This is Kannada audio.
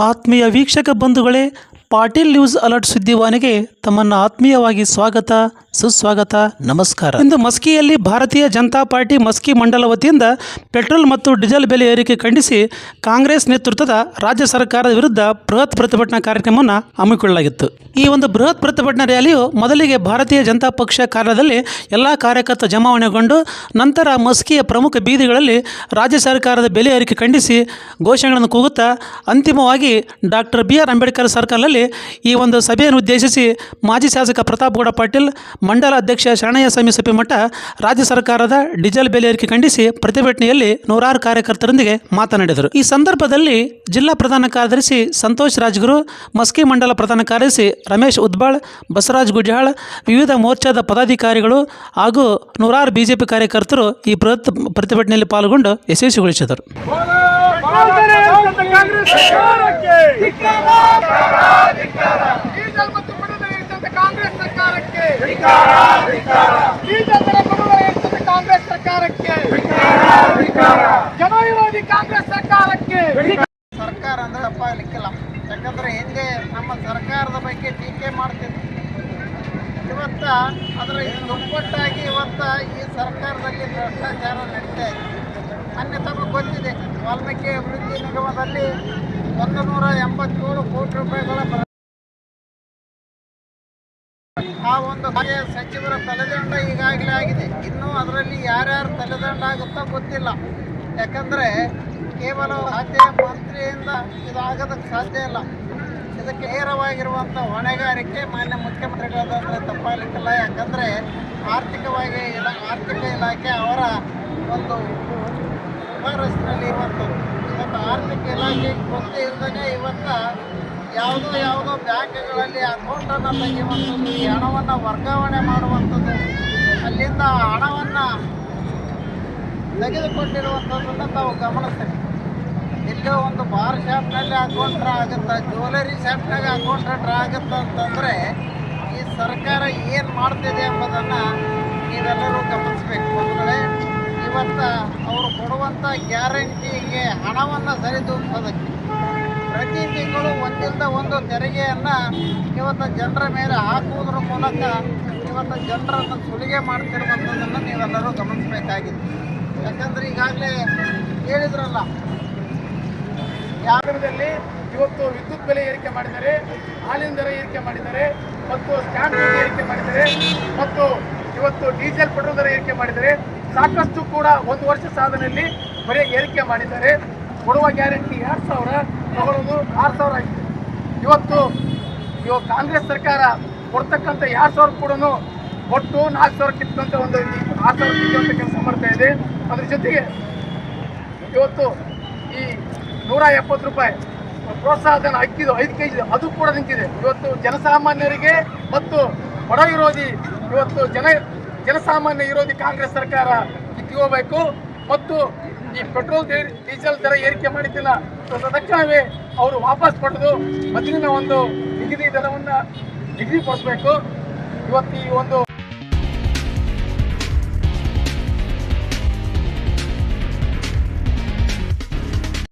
ಆತ್ಮೀಯ ವೀಕ್ಷಕ ಬಂಧುಗಳೇ ಪಾಟೀಲ್ ನ್ಯೂಸ್ ಅಲರ್ಟ್ ಸುದ್ದಿವಾಹಿನಿಗೆ ತಮ್ಮನ್ನು ಆತ್ಮೀಯವಾಗಿ ಸ್ವಾಗತ. ಸುಸ್ವಾಗತ, ನಮಸ್ಕಾರ. ಇಂದು ಮಸ್ಕಿಯಲ್ಲಿ ಭಾರತೀಯ ಜನತಾ ಪಾರ್ಟಿ ಮಸ್ಕಿ ಮಂಡಲ ವತಿಯಿಂದ ಪೆಟ್ರೋಲ್ ಮತ್ತು ಡೀಸೆಲ್ ಬೆಲೆ ಏರಿಕೆ ಖಂಡಿಸಿ ಕಾಂಗ್ರೆಸ್ ನೇತೃತ್ವದ ರಾಜ್ಯ ಸರ್ಕಾರದ ವಿರುದ್ಧ ಬೃಹತ್ ಪ್ರತಿಭಟನಾ ಕಾರ್ಯಕ್ರಮವನ್ನು ಹಮ್ಮಿಕೊಳ್ಳಲಾಗಿತ್ತು. ಈ ಒಂದು ಬೃಹತ್ ಪ್ರತಿಭಟನಾ ರ್ಯಾಲಿಯು ಮೊದಲಿಗೆ ಭಾರತೀಯ ಜನತಾ ಪಕ್ಷ ಕಾರ್ಯದಲ್ಲಿ ಎಲ್ಲ ಕಾರ್ಯಕರ್ತ ಜಮಾವಣೆಗೊಂಡು ನಂತರ ಮಸ್ಕಿಯ ಪ್ರಮುಖ ಬೀದಿಗಳಲ್ಲಿ ರಾಜ್ಯ ಸರ್ಕಾರದ ಬೆಲೆ ಏರಿಕೆ ಖಂಡಿಸಿ ಘೋಷಣೆಗಳನ್ನು ಕೂಗುತ್ತಾ ಅಂತಿಮವಾಗಿ ಡಾಕ್ಟರ್ ಬಿ ಆರ್ ಅಂಬೇಡ್ಕರ್ ಸರ್ಕಲ್ನಲ್ಲಿ ಈ ಒಂದು ಸಭೆಯನ್ನು ಉದ್ದೇಶಿಸಿ ಮಾಜಿ ಶಾಸಕ ಪ್ರತಾಪ್ ಗೌಡ ಪಾಟೀಲ್ ಮಂಡಲ ಅಧ್ಯಕ್ಷ ಶರಣಯ್ಯ ಸ್ವಾಮಿ ಸಪ್ಪಿಮಠ ರಾಜ್ಯ ಸರ್ಕಾರದ ಡೀಸೆಲ್ ಬೆಲೆ ಏರಿಕೆ ಖಂಡಿಸಿ ಪ್ರತಿಭಟನೆಯಲ್ಲಿ ನೂರಾರು ಕಾರ್ಯಕರ್ತರೊಂದಿಗೆ ಮಾತನಾಡಿದರು ಈ ಸಂದರ್ಭದಲ್ಲಿ ಜಿಲ್ಲಾ ಪ್ರಧಾನ ಕಾರ್ಯದರ್ಶಿ ಸಂತೋಷ್ ರಾಜ್ಗುರು ಮಸ್ಕಿ ಮಂಡಲ ಪ್ರಧಾನ ಕಾರ್ಯದರ್ಶಿ ರಮೇಶ್ ಉದ್ಬಾಳ್ ಬಸವರಾಜ್ ಗುಜಾಳ್ ವಿವಿಧ ಮೋರ್ಚಾದ ಪದಾಧಿಕಾರಿಗಳು ಹಾಗೂ ನೂರಾರು ಬಿಜೆಪಿ ಕಾರ್ಯಕರ್ತರು ಈ ಬೃಹತ್ ಪ್ರತಿಭಟನೆಯಲ್ಲಿ ಪಾಲ್ಗೊಂಡು ಯಶಸ್ವಿಗೊಳಿಸಿದರು ಸರ್ಕಾರಕ್ಕೆ ಡೀಸೆಲ್ ಮತ್ತು ಪೆಟ್ರೋಲ್ ಏರಿಸಿದ ಕಾಂಗ್ರೆಸ್ ಸರ್ಕಾರಕ್ಕೆ ಡೀಸೆಲ್ ದರ ಪೆಟ್ರೋಲ್ ಏರಿಸಿದ ಕಾಂಗ್ರೆಸ್ ಸರ್ಕಾರಕ್ಕೆ ಜನವಿರೋಧಿ ಕಾಂಗ್ರೆಸ್ ಸರ್ಕಾರಕ್ಕೆ ಸರ್ಕಾರ ಅಂದ್ರೆ ಅಪ್ಪ ಲಿಕ್ಕಿಲ್ಲ ಯಾಕಂದ್ರೆ ಹಿಂದೆ ನಮ್ಮ ಸರ್ಕಾರದ ಬಗ್ಗೆ ಟೀಕೆ ಮಾಡ್ತಿದ್ರು. ಇವತ್ತ ಅದರ ದುಪ್ಪಟ್ಟಾಗಿ ಇವತ್ತ ಈ ಸರ್ಕಾರದಲ್ಲಿ ಭ್ರಷ್ಟಾಚಾರ ನಡೀತಾ ಇದೆ. ಮೊನ್ನೆ ಗೊತ್ತಿದೆ. ವಾಲ್ಮೀಕಿ ಅಭಿವೃದ್ಧಿ ನಿಗಮದಲ್ಲಿ ಒಂದು ನೂರ ಎಂಬತ್ತೇಳು ಕೋಟಿ ರೂಪಾಯಿಗಳ ಆ ಒಂದು ಹಾಗೆ ಸಚಿವರ ತಲೆದಂಡ ಈಗಾಗಲೇ ಆಗಿದೆ. ಇನ್ನು ಅದರಲ್ಲಿ ಯಾರ್ಯಾರು ತಲೆದಂಡ ಆಗುತ್ತೋ ಗೊತ್ತಿಲ್ಲ. ಯಾಕಂದ್ರೆ ಕೇವಲ ಖಾತೆ ಮಂತ್ರಿಯಿಂದ ಇದಾಗೋದಕ್ಕೆ ಸಾಧ್ಯ ಇಲ್ಲ. ಇದಕ್ಕೆ ನೇರವಾಗಿರುವಂಥ ಹೊಣೆಗಾರಿಕೆ ಮಾನ್ಯ ಮುಖ್ಯಮಂತ್ರಿಗಳಾದಂದ್ರೆ ತಪ್ಪಾಗಲಿಕ್ಕಿಲ್ಲ. ಯಾಕಂದ್ರೆ ಆರ್ಥಿಕವಾಗಿ ಇಲ್ಲ ಆರ್ಥಿಕ ಇಲಾಖೆ ಅವರ ಒಂದು ಶಿಫಾರಸ್ಸಿನಲ್ಲಿ ಇವತ್ತು ಇವತ್ತು ಆರ್ಥಿಕ ಇಲಾಖೆ ಗೊತ್ತೇ ಇಲ್ಲದೇ ಇವತ್ತು ಯಾವುದೋ ಯಾವುದೋ ಬ್ಯಾಂಕ್ಗಳಲ್ಲಿ ಅಕೌಂಟನ್ನು ತೆಗೆಯುವಂಥದ್ದು ಈ ಹಣವನ್ನು ವರ್ಗಾವಣೆ ಮಾಡುವಂಥದ್ದು, ಅಲ್ಲಿಂದ ಹಣವನ್ನು ತೆಗೆದುಕೊಂಡಿರುವಂಥದ್ದನ್ನು ತಾವು ಗಮನಿಸ್ತೀರಿ. ಎಲ್ಲೋ ಒಂದು ಬಾರ್ ಶಾಪ್ನಲ್ಲಿ ಅಕೌಂಟ್ ಆಗುತ್ತೆ, ಜ್ಯುವೆಲರಿ ಶಾಪ್ನಾಗ ಅಕೌಂಟ್ ಡ್ರಾ ಆಗುತ್ತೆ ಅಂತಂದರೆ ಈ ಸರ್ಕಾರ ಏನು ಮಾಡ್ತಿದೆ ಎಂಬುದನ್ನು ನೀವೆಲ್ಲರೂ ಗಮನಿಸಬೇಕು. ಒಂದುಗಳೇ ಇವತ್ತು ಅವರು ಕೊಡುವಂಥ ಗ್ಯಾರಂಟಿಗೆ ಹಣವನ್ನು ಸರಿದೂಗಿಸೋದಕ್ಕೆ ಪ್ರತಿ ತಿಂಗಳು ಒಂದಿಲ್ಲದ ಒಂದು ತೆರಿಗೆಯನ್ನು ಇವತ್ತು ಜನರ ಮೇಲೆ ಹಾಕುವುದರ ಮೂಲಕ ಇವತ್ತು ಜನರನ್ನು ಸುಲಿಗೆ ಮಾಡ್ತಿರುವಂಥದ್ದನ್ನು ನೀವೆಲ್ಲರೂ ಗಮನಿಸಬೇಕಾಗಿದೆ. ಯಾಕಂದ್ರೆ ಈಗಾಗಲೇ ಹೇಳಿದ್ರಲ್ಲ ಯಾಗರದಲ್ಲಿ ಇವತ್ತು ವಿದ್ಯುತ್ ಬೆಲೆ ಏರಿಕೆ ಮಾಡಿದ್ದಾರೆ ಹಾಲಿನ ದರ ಏರಿಕೆ ಮಾಡಿದ್ದಾರೆ, ಮತ್ತು ಸ್ಟ್ಯಾಂಪ್ ಡ್ಯೂಟಿ ಏರಿಕೆ ಮಾಡಿದ್ದಾರೆ, ಮತ್ತು ಇವತ್ತು ಡೀಸೆಲ್, ಪೆಟ್ರೋಲ್ ದರ ಏರಿಕೆ ಮಾಡಿದ್ದಾರೆ. ಸಾಕಷ್ಟು ಕೂಡ ಒಂದು ವರ್ಷ ಸಾಧನೆಯಲ್ಲಿ ಬರೀ ಏರಿಕೆ ಮಾಡಿದ್ದಾರೆ. ಕೊಡುವ ಗ್ಯಾರಂಟಿ ಎರಡು ಸಾವಿರ, ತಗೊಳ್ಳೋದು ಆರು ಸಾವಿರ ಆಗಿದೆ. ಇವತ್ತು ಇವಾಗ ಕಾಂಗ್ರೆಸ್ ಸರ್ಕಾರ ಕೊಡ್ತಕ್ಕಂಥ ಎರಡು ಸಾವಿರ ಕೂಡ ಒಟ್ಟು ನಾಲ್ಕು ಸಾವಿರ ಕಿತ್ತಂತ ಒಂದು ಆರು ಸಾವಿರ ಕಿತ್ತಂತ ಕೆಲಸ ಮಾಡ್ತಾ ಇದೆ. ಅದ್ರ ಜೊತೆಗೆ ಇವತ್ತು ಈ ನೂರ ಎಪ್ಪತ್ತು ರೂಪಾಯಿ ಪ್ರೋತ್ಸಾಹಧನ ಅಕ್ಕಿದು ಐದು ಕೆ ಜಿ ಅದು ಕೂಡ ನಿಂತಿದೆ. ಇವತ್ತು ಜನಸಾಮಾನ್ಯರಿಗೆ ಮತ್ತು ಬಡ ವಿರೋಧಿ ಇವತ್ತು ಜನ, ಜನಸಾಮಾನ್ಯ ವಿರೋಧಿ ಕಾಂಗ್ರೆಸ್ ಸರ್ಕಾರ ಕಿತ್ಕೋಬೇಕು. ಮತ್ತು ಈ ಪೆಟ್ರೋಲ್ ಡೀಸೆಲ್ ದರ ಏರಿಕೆ ಮಾಡಿದ್ದಿಲ್ಲ ತಕ್ಷಣವೇ ಅವರು ವಾಪಸ್ ಪಡೆದು ಮೊದಲಿನ ಒಂದು ನಿಗದಿ ದರವನ್ನು ನಿಗದಿಪಡಿಸಬೇಕು. ಇವತ್ತು ಈ ಒಂದು